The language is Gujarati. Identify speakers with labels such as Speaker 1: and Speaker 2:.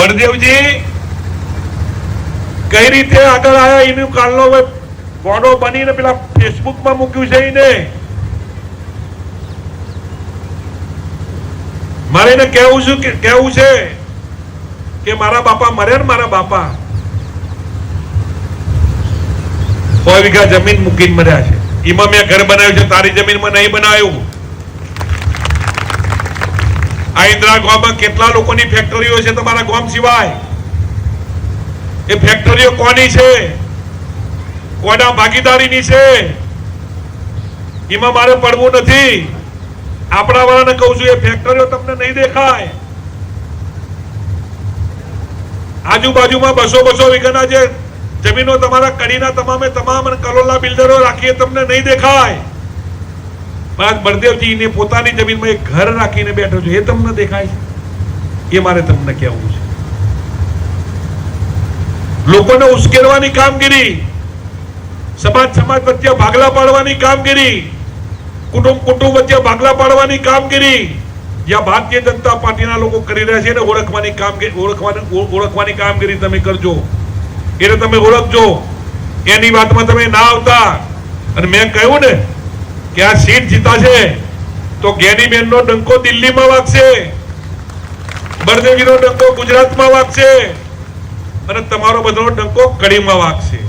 Speaker 1: બળદેવજી, કઈ રીતે આગળ આવ્યા એનું કાલનો ફોટો બનીને પેલા ફેસબુકમાં મૂક્યું છે એને. મારે એને કહેવું છું કે કહેવું છે કે મારા બાપા મરે ને મારા બાપા. સો વીઘા જમીન મૂકીને મર્યા છે. એમાં મેં ઘર બનાવ્યું છે, તારી જમીનમાં નહીં બનાવ્યું. આ ઇન્દ્રા ગામમાં કેટલા લોકોની ફેક્ટરીઓ છે તમારા ગામ સિવાય? એ ફેક્ટરીઓ કોની છે? કોના ભાગીદારીની છે? એમાં મારે પડવું નથી. આપણા વાળાને કહું છું, એ ફેક્ટરીઓ તમને નહીં દેખાય. આજુબાજુમાં બસો બસો વીઘાના જે જમીનો તમારા કડીના તમામે તમામ કલોલા બિલ્ડરો રાખીએ, તમને નહીં દેખાય. પણ બળદેવજી ને પોતાની જમીનમાં એક ઘર રાખીને બેઠો છે. એ તમને દેખાય છે? એ મારે તમને કહેવું છે. લોકોને ઉશ્કેરવાની કામગીરી, સમાજ સમાજ વચ્ચે ભાગલા પાડવાની કામગીરી, કુટુંબ કુટુંબ વચ્ચે ભાગલા પાડવાની કામગીરી, જ્યાં ભારતીય જનતા પાર્ટીના લોકો કરી રહ્યા છે એને ઓળખવાની કામગીરી ઓળખવાની ઓળખવાની કામગીરી તમે કરજો. એને તમે ઓળખજો. એની વાતમાં તમે ના આવતા. અને મેં કહ્યું ને કે આ સીટ જીતાશે, તો જ્ઞાનીબેન નો ડંકો દિલ્હીમાં વાગશે બળદેવજીનો ડંકો ગુજરાતમાં વાગશે, અને તમારો બધો ડંકો કડીમાં વાગશે.